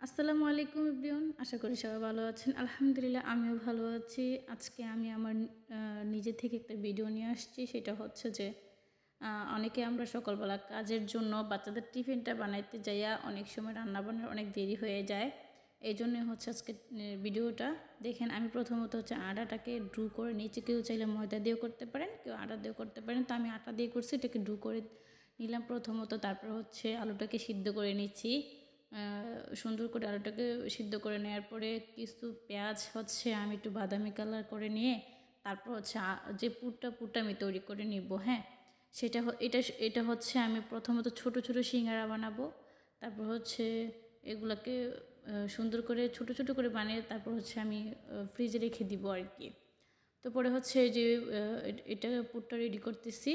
আসসালামু আলাইকুম ইব্রিয়ন আশা করি সবাই ভালো আছেন। আলহামদুলিল্লাহ, আমিও ভালো আছি। আজকে আমি আমার নিজে থেকে একটা ভিডিও নিয়ে আসছি। সেটা হচ্ছে যে অনেকে আমরা সকালবেলা কাজের জন্য বাচ্চাদের টিফিনটা বানাইতে যাইয়া অনেক সময় রান্নাবান্নার অনেক দেরি হয়ে যায়। এই জন্যই হচ্ছে আজকে ভিডিওটা। দেখেন, আমি প্রথমত হচ্ছে আটাটাকে ড্রু করে নিয়েছি। কেউ চাইলে ময়দা দিয়েও করতে পারেন, কেউ আটা দিয়েও করতে পারেন। তো আমি আটা দিয়ে করছি, এটাকে ড্রু করে নিলাম প্রথমত। তারপর হচ্ছে আলুটাকে সিদ্ধ করে নিচ্ছি। সুন্দর করে আলুটাকে সিদ্ধ করে নেওয়ার পরে কিছু পেঁয়াজ হচ্ছে আমি একটু বাদামি কালার করে নিয়ে তারপর হচ্ছে যে পুরটা পুরটা আমি তৈরি করে নিব হ্যাঁ? সেটা এটা এটা হচ্ছে আমি প্রথমত ছোট ছোট সিঙ্গারা বানাবো, তারপর হচ্ছে এগুলাকে সুন্দর করে ছোট ছোট করে বানিয়ে তারপর হচ্ছে আমি ফ্রিজে রেখে দিব আর কি। তো পরে হচ্ছে যে এটা পুরটা রেডি করতেছি।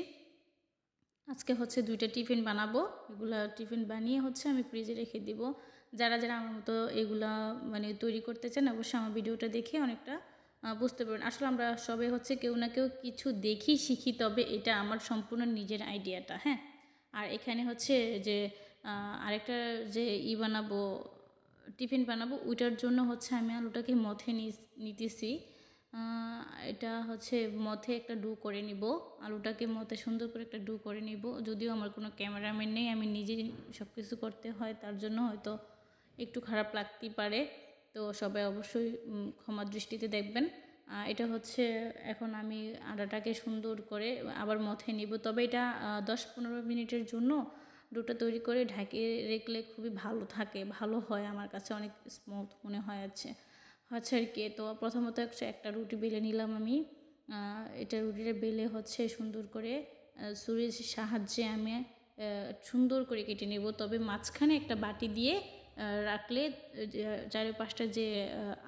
আজকে হচ্ছে দুইটা টিফিন বানাবো। এগুলা টিফিন বানিয়ে হচ্ছে আমি ফ্রিজে রেখে দিব। যারা যারা আমার মতো এগুলা মানে তৈরি করতে চান, অবশ্যই আমার ভিডিওটা দেখে অনেকটা বুঝতে পারবেন। আসলে আমরা সবাই হচ্ছে কেউ না কেউ কিছু দেখি, শিখি, তবে এটা আমার সম্পূর্ণ নিজের আইডিয়াটা হ্যাঁ? আর এখানে হচ্ছে যে আরেকটা যে ই বানাবো, টিফিন বানাবো, ওইটার জন্য হচ্ছে আমি আলুটাকে মথে নিতেছি। এটা হচ্ছে মথে একটা ডু করে নিব। আলুটাকে মথে সুন্দর করে একটা ডু করে নিব। যদিও আমার কোনো ক্যামেরাম্যান নেই, আমি নিজে সব কিছু করতে হয়, তার জন্য হয়তো একটু খারাপ লাগতেই পারে। তো সবাই অবশ্যই ক্ষমা দৃষ্টিতে দেখবেন। এটা হচ্ছে এখন আমি আটাটাকে সুন্দর করে আবার মথে নিব। তবে এটা দশ পনেরো মিনিটের জন্য ডোটা তৈরি করে ঢাকিয়ে রেখলে খুবই ভালো থাকে, ভালো হয় আমার কাছে, অনেক স্মুথ মনে হয় আছে। হচ্ছে আর কি তো প্রথমত একটা একটা রুটি বেলে নিলাম আমি। এটা রুটিটা বেলে হচ্ছে সুন্দর করে আহ, সাহায্যে আমি সুন্দর করে কেটে নেব। তবে মাঝখানে একটা বাটি দিয়ে রাখলে পাঁচটা যে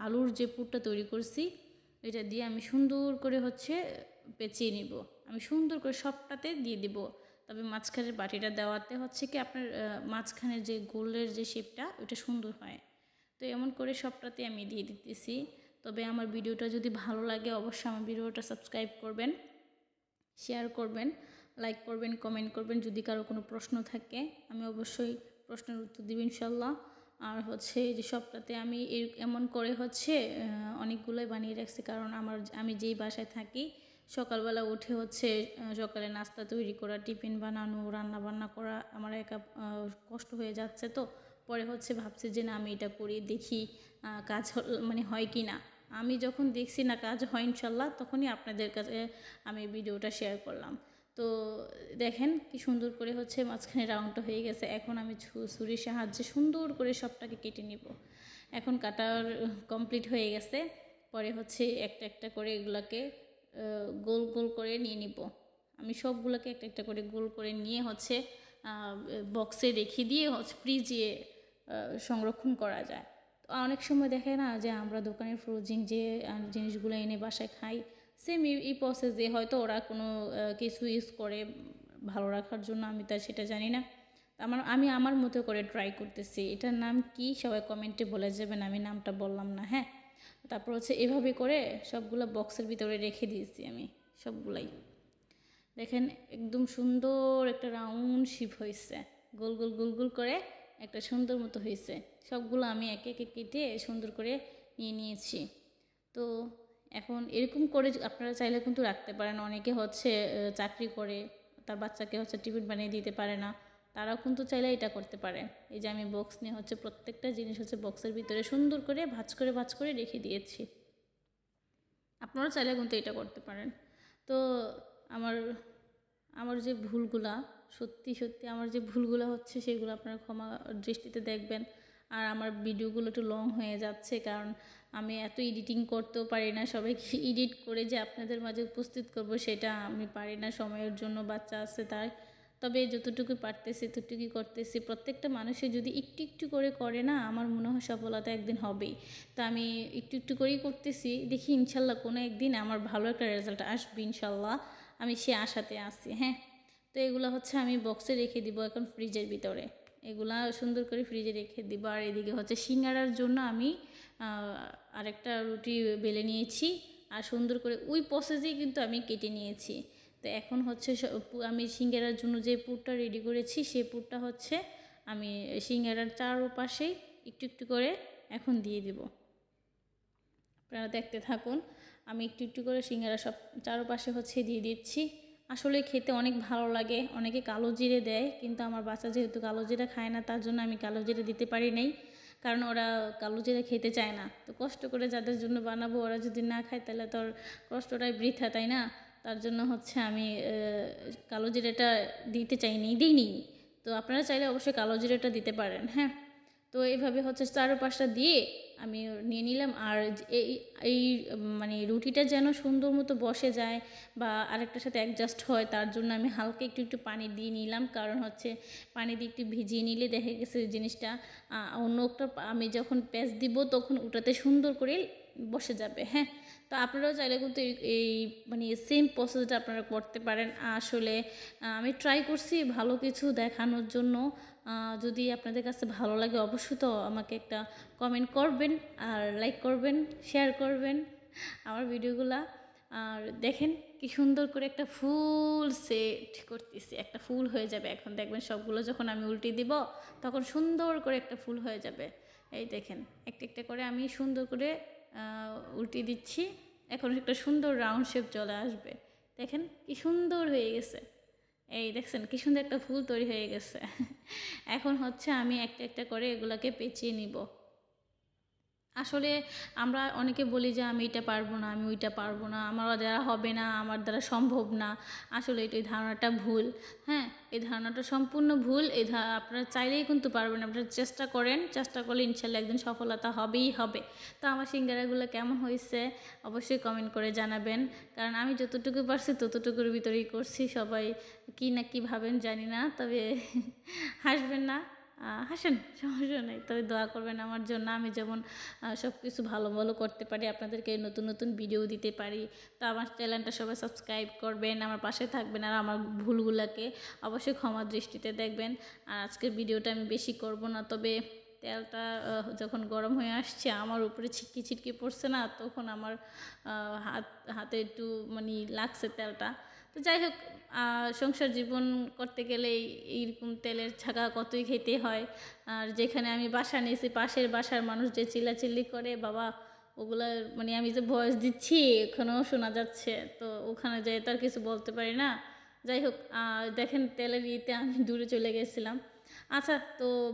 আলুর যে পুরটা তৈরি করছি এটা দিয়ে আমি সুন্দর করে হচ্ছে পেঁচিয়ে নিব। আমি সুন্দর করে সবটাতে দিয়ে দিব। তবে মাঝখানের বাটিটা দেওয়াতে হচ্ছে কি আপনার মাঝখানের যে গোলের যে শেপটা ওটা সুন্দর হয়। তো এমন করে সবটাতে আমি দিয়ে দিতেছি। তবে আমার ভিডিওটা যদি ভালো লাগে, অবশ্যই আমার ভিডিওটা সাবস্ক্রাইব করবেন শেয়ার করবেন লাইক করবেন কমেন্ট করবেন, যদি কারও কোনো প্রশ্ন থাকে, আমি অবশ্যই প্রশ্নের উত্তর দিব ইনশাল্লাহ। আর হচ্ছে যে সবটাতে আমি এমন করে হচ্ছে অনেকগুলোই বানিয়ে রাখছি, কারণ আমার আমি যেই বাসায় থাকি, সকালবেলা উঠে হচ্ছে সকালে নাস্তা তৈরি করা, টিফিন বানানো রান্না বান্না করা, আমার একা কষ্ট হয়ে যাচ্ছে তো পরে হচ্ছে ভাবছি যে না, আমি এটা করি দেখি কাজ মানে হয় কি না। আমি যখন দেখছি না কাজ হয় ইনশাল্লাহ, তখনই আপনাদের কাছে আমি ভিডিওটা শেয়ার করলাম। তো দেখেন কি সুন্দর করে হচ্ছে মাঝখানে রাউন্ডটা হয়ে গেছে। এখন আমি ছুরির সাহায্যে সুন্দর করে সবটাকে কেটে নিব। এখন কাটার কমপ্লিট হয়ে গেছে। পরে হচ্ছে একটা একটা করে এগুলাকে গোল গোল করে নিয়ে নিব। আমি সবগুলোকে একটা একটা করে গোল করে নিয়ে হচ্ছে বক্সে রেখে দিয়ে হচ্ছে, ফ্রিজে সংরক্ষণ করা যায়। তো অনেক সময় দেখে না যে আমরা দোকানের ফ্রোজিং যে জিনিসগুলো এনে বাসায় খাই সেম এই প্রসেসে হয়তো ওরা কোনো কিছু ইউজ করে ভালো রাখার জন্য, আমি তা, সেটা জানি না। আমার, আমি আমার মতো করে ট্রাই করতেছি। এটার নাম কি? সবাই কমেন্টে বলে যাবেন, আমি নামটা বললাম না হ্যাঁ? তারপর হচ্ছে এভাবে করে সবগুলো বক্সের ভিতরে রেখে দিয়েছি আমি, সবগুলাই। দেখেন, একদম সুন্দর একটা রাউন্ড শিপ হয়েছে। গোল গোল গোল গোল করে একটা সুন্দর মতো হয়েছে। সবগুলো আমি একে একে কেটে সুন্দর করে নিয়ে নিয়েছি। তো এখন এরকম করে আপনারা চাইলে কিন্তু রাখতে পারেন। অনেকে হচ্ছে চাকরি করে, তার বাচ্চাকে হচ্ছে টিফিন বানিয়ে দিতে পারে না। তারাও কিন্তু চাইলে এটা করতে পারে। এই যে আমি বক্স নিয়ে হচ্ছে প্রত্যেকটা জিনিস হচ্ছে বক্সের ভিতরে সুন্দর করে ভাজ করে ভাঁজ করে রেখে দিয়েছি। আপনারা চাইলে কিন্তু এটা করতে পারেন। তো আমার আমার যে ভুলগুলা সত্যি সত্যি আমার যে ভুলগুলো হচ্ছে সেগুলো আপনারা ক্ষমা দৃষ্টিতে দেখবেন। আর আমার ভিডিওগুলো একটু লং হয়ে যাচ্ছে কারণ আমি এত এডিটিং করতেও পারি না, সবাইকে এডিট করে যে আপনাদের মাঝে উপস্থিত করব সেটা আমি পারি না, সময়ের জন্য বাচ্চা আছে তাই তবে যতটুকু পারতেছি ততটুকুই করতেছি। প্রত্যেকটা মানুষের যদি একটু একটু করে করে না, আমার মনে হয় সফলতা একদিন হবেই। তো আমি একটু একটু করেই করতেছি, দেখি ইনশাল্লাহ কোনো একদিন আমার ভালো একটা রেজাল্ট আসবে ইনশাল্লাহ। আমি সে আশাতে আছি হ্যাঁ। তো এগুলো হচ্ছে আমি বক্সে রেখে দিব এখন ফ্রিজের ভিতরে। এগুলা সুন্দর করে ফ্রিজে রেখে দিব। আর এদিকে হচ্ছে সিঙ্গারার জন্য আমি আরেকটা রুটি বেলে নিয়েছি। আর সুন্দর করে ওই প্রসেসেই কিন্তু আমি কেটে নিয়েছি। তো এখন হচ্ছে আমি সিঙ্গারার জন্য যে পুরটা রেডি করেছি সেই পুরটা হচ্ছে আমি সিঙ্গারার চারোপাশেই একটু একটু করে এখন দিয়ে দিব। আপনারা দেখতে থাকুন। আমি একটু একটু করে সিঙ্গারা সব চারপাশে হচ্ছে দিয়ে দিচ্ছি। আসলে খেতে অনেক ভালো লাগে। অনেকে কালো জিরে দেয়, কিন্তু আমার বাচ্চা যেহেতু কালো জিরা খায় না, তার জন্য আমি কালো জিরে দিতে পারি নাই। কারণ ওরা কালো জিরে খেতে চায় না। তো কষ্ট করে যাদের জন্য বানাবো, ওরা যদি না খায়, তাহলে তোর কষ্টটাই বৃথা, তাই না? তার জন্য হচ্ছে আমি কালো জিরেটা দিতে চাইনি, দিইনি। তো আপনারা চাইলে অবশ্যই কালো জিরেটা দিতে পারেন হ্যাঁ? তো এইভাবে হচ্ছে চারপাশটা দিয়ে আমি নিয়ে নিলাম। আর এই এই মানে রুটিটা যেন সুন্দর মতো বসে যায় বা আরেকটার সাথে অ্যাডজাস্ট হয়, তার জন্য আমি হালকা একটু একটু পানি দিয়ে নিলাম। কারণ হচ্ছে পানি দিয়ে একটু ভিজিয়ে নিলে দেখা গেছে জিনিসটা অন্য একটা আমি যখন প্যাঁচ দিব তখন ওটাতে সুন্দর করে বসে যাবে হ্যাঁ? তো আপনারাও চাইলে কিন্তু এই- মানে সেম প্রসেসটা আপনারা করতে পারেন। আসলে আমি ট্রাই করছি ভালো কিছু দেখানোর জন্য। যদি আপনাদের কাছে ভালো লাগে অবশ্যই তো আমাকে একটা কমেন্ট করবেন আর লাইক করবেন শেয়ার করবেন আমার ভিডিওগুলা। আর দেখেন কি সুন্দর করে একটা ফুল সেট করতেছি, একটা ফুল হয়ে যাবে। এখন দেখবেন সবগুলো যখন আমি উল্টে দিব, তখন সুন্দর করে একটা ফুল হয়ে যাবে। এই দেখেন, একটা একটা করে আমি সুন্দর করে উল্টে দিচ্ছি। এখন একটা সুন্দর রাউন্ড শেপ চলে আসবে। দেখেন কি সুন্দর হয়ে গেছে। এই দেখছেন, কি সুন্দর একটা ফুল তৈরি হয়ে গেছে। এখন হচ্ছে আমি একটা একটা করে এগুলাকে পেঁচিয়ে নিব। আসলে আমরা অনেকে বলি যে, আমি এটা পারব না, আমি ওইটা পারব না, আমার দ্বারা হবে না, আমার দ্বারা সম্ভব না। আসলে এটা এই ধারণাটা ভুল। হ্যাঁ এই ধারণাটা সম্পূর্ণ ভুল। এই আপনারা চাইলেই কিন্তু পারবেন, আপনারা চেষ্টা করেন, চেষ্টা করলে ইনশাল্লাহ একদিন সফলতা হবেই হবে। তো আমার সিঙ্গারাগুলো কেমন হয়েছে অবশ্যই কমেন্ট করে জানাবেন। কারণ আমি যতটুকু পারছি ততটুকুর ভিতরেই করছি। সবাই কী না কী ভাবেন জানি না, তবে হাসবেন না। হাসেন, সমস্যা নেই। তবে দোয়া করবেন আমার জন্য। আমি যেমন সব কিছু ভালো ভালো করতে পারি, আপনাদেরকে নতুন নতুন ভিডিও দিতে পারি। তো আমার চ্যানেলটা সবাই সাবস্ক্রাইব করবেন, আমার পাশে থাকবেন আর আমার ভুলগুলোকে অবশ্যই ক্ষমা দৃষ্টিতে দেখবেন। আর আজকের ভিডিওটা আমি বেশি করব না, তবে তেলটা যখন গরম হয়ে আসছে, আমার উপরে ছিটকি ছিটকি পড়ছে না, তখন আমার হাত, হাতে একটু মানে লাগছে তেলটা। তো যাই হোক সংসার জীবন করতে গেলে এই- এইরকম তেলের ছাকা কতই খেতে হয়। আর যেখানে আমি বাসা নিয়েছি, পাশের বাসার মানুষ যে চিল্লাচিল্লি করে, বাবা, ওগুলো মানে আমি যে ভয়েস দিচ্ছি ওখানেও শোনা যাচ্ছে, তো ওখানে যাই, তার কিছু বলতে পারি না। যাই হোক দেখেন তেলের ইয়েতে আমি দূরে চলে গেছিলাম। আচ্ছা তো